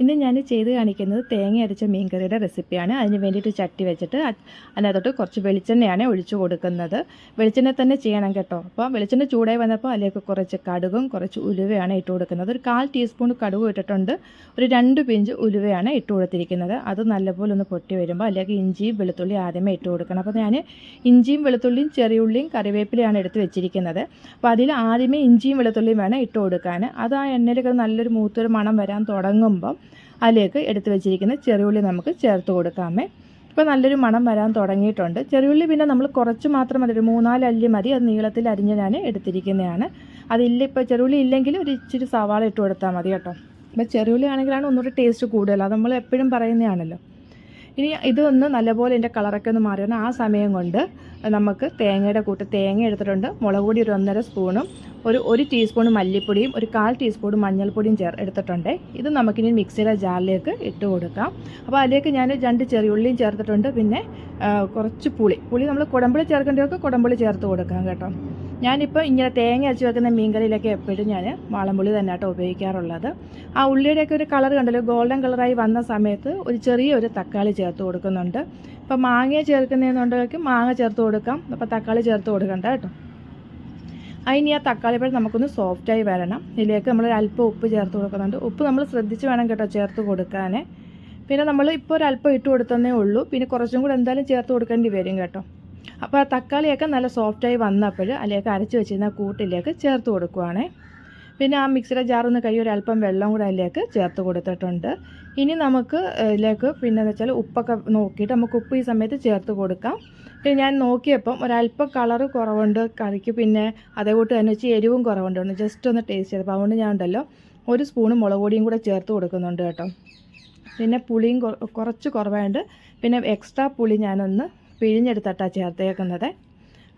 ഇന്ന് ഞാൻ ചെയ്ത് കാണിക്കുന്നത് തേങ്ങ അരച്ച മീൻകറിയുടെ റെസിപ്പിയാണ്. അതിന് വേണ്ടിയിട്ട് ചട്ടി വെച്ചിട്ട് അത് അതിനകത്തോട്ട് കുറച്ച് വെളിച്ചെണ്ണയാണ് ഒഴിച്ചു കൊടുക്കുന്നത്. വെളിച്ചെണ്ണ തന്നെ ചെയ്യണം കേട്ടോ. അപ്പോൾ വെളിച്ചെണ്ണ ചൂടായി വന്നപ്പോൾ അതിലേക്ക് കുറച്ച് കടുകും കുറച്ച് ഉലുവയാണ് ഇട്ട് കൊടുക്കുന്നത്. ഒരു കാൽ ടീസ്പൂൺ കടുക് ഇട്ടിട്ടുണ്ട്. ഒരു രണ്ട് പിഞ്ച് ഉലുവയാണ് ഇട്ട് കൊടുത്തിരിക്കുന്നത്. അത് നല്ലപോലെ ഒന്ന് പൊട്ടി വരുമ്പോൾ അല്ലെങ്കിൽ ഇഞ്ചിയും വെളുത്തുള്ളിയും ആദ്യമേ ഇട്ട് കൊടുക്കണം. അപ്പോൾ ഞാൻ ഇഞ്ചിയും വെളുത്തുള്ളിയും ചെറിയുള്ളിയും കറിവേപ്പിലയാണ് എടുത്ത് വെച്ചിരിക്കുന്നത്. അപ്പോൾ അതിൽ ആദ്യമേ ഇഞ്ചിയും വെളുത്തുള്ളിയും വേണം ഇട്ട് കൊടുക്കാൻ. അത് ആ എണ്ണയിലൊക്കെ നല്ലൊരു മൂത്തൊരു മണം വരാൻ തുടങ്ങുമ്പം അതിലേക്ക് എടുത്തു വെച്ചിരിക്കുന്ന ചെറിയുള്ളി നമുക്ക് ചേർത്ത് കൊടുക്കാമേ. ഇപ്പോൾ നല്ലൊരു മണം വരാൻ തുടങ്ങിയിട്ടുണ്ട്. ചെറിയുള്ളി പിന്നെ നമ്മൾ കുറച്ച് മാത്രം മതി. ഒരു മൂന്നാൽ അല്ലി മതി. അത് നീളത്തിൽ അരിഞ്ഞ് ഞാൻ എടുത്തിരിക്കുന്നതാണ്. അതില്ല ഇപ്പോൾ ചെറിയുള്ളി ഇല്ലെങ്കിൽ ഒരു ഇച്ചിരി സവാള ഇട്ട് കൊടുത്താൽ മതി കേട്ടോ. ഇപ്പോൾ ചെറിയുള്ളി ആണെങ്കിലാണ് ഒന്നുകൂടി ടേസ്റ്റ് കൂടുതൽ. അത് നമ്മൾ എപ്പോഴും പറയുന്നതാണല്ലോ. ഇനി ഇതൊന്ന് നല്ലപോലെ ഇതിന്റെ കളറൊക്കെ ഒന്ന് മാറി ആ സമയം കൊണ്ട് നമുക്ക് തേങ്ങയുടെ കൂട്ട് തേങ്ങ എടുത്തിട്ടുണ്ട്. മുളക് പൊടി ഒരു ഒന്നര സ്പൂണും ഒരു ഒരു ടീസ്പൂൺ മല്ലിപ്പൊടിയും ഒരു കാൽ ടീസ്പൂൺ മഞ്ഞൾപ്പൊടിയും ചേർ എടുത്തിട്ടുണ്ട്. ഇത് നമുക്കിനി മിക്സിയുടെ ജാറിലേക്ക് ഇട്ട് കൊടുക്കാം. അപ്പോൾ അതിലേക്ക് ഞാൻ രണ്ട് ചെറിയുള്ളിയും ചേർത്തിട്ടുണ്ട്. പിന്നെ കുറച്ച് പുളി. പുളി നമ്മൾ കുടമ്പുളി ചേർക്കേണ്ടവർക്ക് കുടമ്പുളി ചേർത്ത് കൊടുക്കാം കേട്ടോ. ഞാനിപ്പോൾ ഇങ്ങനെ തേങ്ങ അരച്ച് വെക്കുന്ന മീൻകറിയിലൊക്കെ എപ്പോഴും ഞാൻ വാളംപുളി തന്നെ കേട്ടോ ഉപയോഗിക്കാറുള്ളത്. ആ ഉള്ളിയുടെയൊക്കെ ഒരു കളർ കണ്ടല്ലോ ഗോൾഡൻ കളറായി വന്ന സമയത്ത് ഒരു ചെറിയ ഒരു തക്കാളി ചേർത്ത് കൊടുക്കുന്നുണ്ട്. ഇപ്പോൾ മാങ്ങ ചേർക്കുന്നതെന്നുണ്ടെങ്കിൽ മാങ്ങ ചേർത്ത് കൊടുക്കാം. അപ്പോൾ തക്കാളി ചേർത്ത് കൊടുക്കണ്ട കേട്ടോ. അതിന് ആ തക്കാളി പഴം നമുക്കൊന്ന് സോഫ്റ്റായി വരണം. ഇതിലേക്ക് നമ്മൾ അല്പം ഉപ്പ് ചേർത്ത് കൊടുക്കുന്നുണ്ട്. ഉപ്പ് നമ്മൾ ശ്രദ്ധിച്ച് വേണം കേട്ടോ ചേർത്ത് കൊടുക്കാനേ. പിന്നെ നമ്മൾ ഇപ്പോൾ ഒരല്പം ഇട്ട് കൊടുത്തതേ ഉള്ളൂ. പിന്നെ കുറച്ചും കൂടെ എന്തായാലും ചേർത്ത് കൊടുക്കേണ്ടി വരും കേട്ടോ. അപ്പോൾ ആ തക്കാളിയൊക്കെ നല്ല സോഫ്റ്റായി വന്നപ്പോൾ അതിലേക്ക് അരച്ച് വെച്ചിരുന്ന കൂട്ടിലേക്ക് ചേർത്ത് കൊടുക്കുവാണേ. പിന്നെ ആ മിക്സിയുടെ ജാറൊന്ന് കഴിയും ഒരു അല്പം വെള്ളം കൂടെ അതിലേക്ക് ചേർത്ത് കൊടുത്തിട്ടുണ്ട്. ഇനി നമുക്ക് ഇതിലേക്ക് പിന്നെ എന്ന് വെച്ചാൽ ഉപ്പൊക്കെ നോക്കിയിട്ട് നമുക്ക് ഉപ്പ് ഈ സമയത്ത് ചേർത്ത് കൊടുക്കാം. പിന്നെ ഞാൻ നോക്കിയപ്പം ഒരല്പം കളറ് കുറവുണ്ട് കറിക്ക് പിന്നെ അതേകൂട്ട് തന്നെ വെച്ച് എരിവും കുറവുണ്ട്. ജസ്റ്റ് ഒന്ന് ടേസ്റ്റ് ചെയ്തപ്പോൾ അതുകൊണ്ട് ഞാൻ ഉണ്ടല്ലോ ഒരു സ്പൂണ് മുളക് പൊടിയും കൂടെ ചേർത്ത് കൊടുക്കുന്നുണ്ട് കേട്ടോ. പിന്നെ പുളിയും കുറച്ച് കുറവായതുകൊണ്ട് പിന്നെ എക്സ്ട്രാ പുളി ഞാനൊന്ന് പിഴിഞ്ഞെടുത്തിട്ടാണ് ചേർത്തേക്കുന്നത്.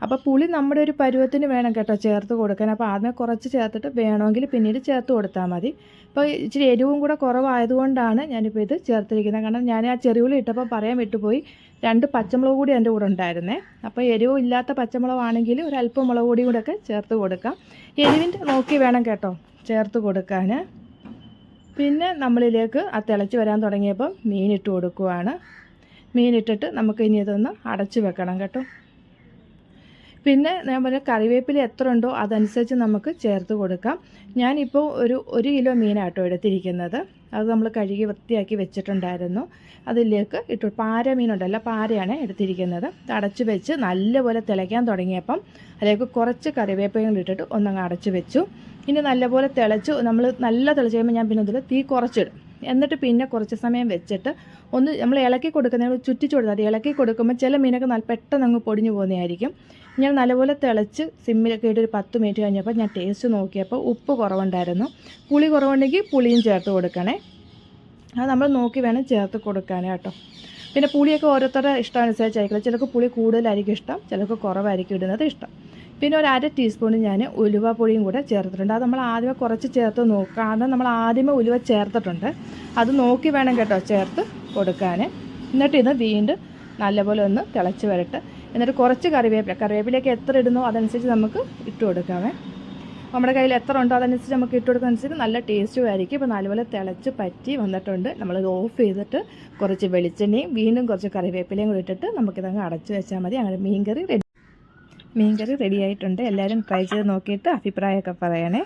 അപ്പോൾ പുളി നമ്മുടെ ഒരു പരുവത്തിന് വേണം കേട്ടോ ചേർത്ത് കൊടുക്കാൻ. അപ്പോൾ ആദ്യമേ കുറച്ച് ചേർത്തിട്ട് വേണമെങ്കിൽ പിന്നീട് ചേർത്ത് കൊടുത്താൽ മതി. ഇപ്പോൾ ഇച്ചിരി എരിവും കൂടെ കുറവായതുകൊണ്ടാണ് ഞാനിപ്പോൾ ഇത് ചേർത്തിരിക്കുന്നത്. കാരണം ഞാൻ ആ ചെറിയുള്ളി ഇട്ടപ്പോൾ പറയാൻ വിട്ടുപോയി. രണ്ട് പച്ചമുളക് കൂടി എന്റെ കൂടെ ഉണ്ടായിരുന്നേ. അപ്പോൾ എരിവ് ഇല്ലാത്ത പച്ചമുളകാണെങ്കിൽ ഒരു അല്പം മുളക് പൊടിയും കൂടെ ഒക്കെ ചേർത്ത് കൊടുക്കാം. എരിവിന്റെ നോക്കി വേണം കേട്ടോ ചേർത്ത് കൊടുക്കാൻ. പിന്നെ നമ്മളിലേക്ക് ആ തിളച്ച് വരാൻ തുടങ്ങിയപ്പം മീനിട്ട് കൊടുക്കുവാണ്. മീനിട്ടിട്ട് നമുക്ക് ഇനി ഇതൊന്ന് അടച്ച് വെക്കണം കേട്ടോ. പിന്നെ ഞാൻ പറഞ്ഞ കറിവേപ്പില എത്ര ഉണ്ടോ അതനുസരിച്ച് നമുക്ക് ചേർത്ത് കൊടുക്കാം. ഞാനിപ്പോൾ ഒരു ഒരു കിലോ മീനാട്ടോ എടുത്തിരിക്കുന്നത്. അത് നമ്മൾ കഴുകി വൃത്തിയാക്കി വെച്ചിട്ടുണ്ടായിരുന്നു. അതിലേക്ക് ഇട്ടു. പാര മീനുണ്ടല്ലോ പാരയാണ് എടുത്തിരിക്കുന്നത്. അടച്ചു വെച്ച് നല്ലപോലെ തിളയ്ക്കാൻ തുടങ്ങിയപ്പം അതിലേക്ക് കുറച്ച് കറിവേപ്പയും ഇട്ടിട്ട് ഒന്നങ്ങ് അടച്ച് വെച്ചു. ഇനി നല്ലപോലെ തിളച്ചു നമ്മൾ നല്ല തിളച്ച് കഴിയുമ്പോൾ ഞാൻ പിന്നെ ഇതിൽ തീ കുറച്ചിടും. എന്നിട്ട് പിന്നെ കുറച്ച് സമയം വെച്ചിട്ട് ഒന്ന് നമ്മൾ ഇളക്കി കൊടുക്കുന്ന ചുറ്റിച്ചു കൊടുത്താൽ ഇളക്കി കൊടുക്കുമ്പോൾ ചില മീനൊക്കെ നല്ല പെട്ടെന്ന് അങ്ങ് പൊടിഞ്ഞു പോകുന്നതായിരിക്കും. ഞാൻ നല്ലപോലെ തിളച്ച് സിമ്മിലൊക്കെ ഇട്ട് ഒരു പത്ത് മിനിറ്റ് കഴിഞ്ഞപ്പോൾ ഞാൻ ടേസ്റ്റ് നോക്കിയപ്പോൾ ഉപ്പ് കുറവുണ്ടായിരുന്നു. പുളി കുറവുണ്ടെങ്കിൽ പുളിയും ചേർത്ത് കൊടുക്കണേ. അത് നമ്മൾ നോക്കി വേണം ചേർത്ത് കൊടുക്കാൻ കേട്ടോ. പിന്നെ പുളിയൊക്കെ ഓരോരുത്തരുടെ ഇഷ്ടമനുസരിച്ചായിരിക്കും ചിലർക്ക് പുളി കൂടുതലായിരിക്കും ഇഷ്ടം ചിലർക്ക് കുറവായിരിക്കും ഇടുന്നത് ഇഷ്ടം. പിന്നെ ഒരു അര ടീസ്പൂൺ ഞാൻ ഉലുവ പൊടിയും കൂടെ ചേർത്തിട്ടുണ്ട്. അത് നമ്മൾ ആദ്യമേ കുറച്ച് ചേർത്ത് നോക്കുക നമ്മൾ ആദ്യമേ ഉലുവ ചേർത്തിട്ടുണ്ട്. അത് നോക്കി വേണം കേട്ടോ ചേർത്ത് കൊടുക്കാൻ. എന്നിട്ട് ഇത് വീണ്ടും നല്ലപോലെ ഒന്ന് തിളച്ച് വരട്ടെ. എന്നിട്ട് കുറച്ച് കറിവേപ്പില കറിവേപ്പിലയൊക്കെ എത്ര ഇടുന്നോ അതനുസരിച്ച് നമുക്ക് ഇട്ട് കൊടുക്കാമേ. നമ്മുടെ കയ്യിൽ എത്ര ഉണ്ടോ അതനുസരിച്ച് നമുക്ക് ഇട്ട് കൊടുക്കുന്നതനുസരിച്ച് നല്ല ടേസ്റ്റും ആയിരിക്കും. ഇപ്പോൾ നല്ലപോലെ തിളച്ച് പറ്റി വന്നിട്ടുണ്ട്. നമ്മളിത് ഓഫ് ചെയ്തിട്ട് കുറച്ച് വെളിച്ചെണ്ണയും വീണ്ടും കുറച്ച് കറിവേപ്പിലയും കൂടി ഇട്ടിട്ട് നമുക്കിതങ്ങ് അടച്ച് വെച്ചാൽ മതി. അങ്ങനെ മീൻകറി റെഡി മീൻകറി റെഡി ആയിട്ടുണ്ട്. എല്ലാവരും ട്രൈ ചെയ്ത് നോക്കിയിട്ട് അഭിപ്രായമൊക്കെ പറയണേ.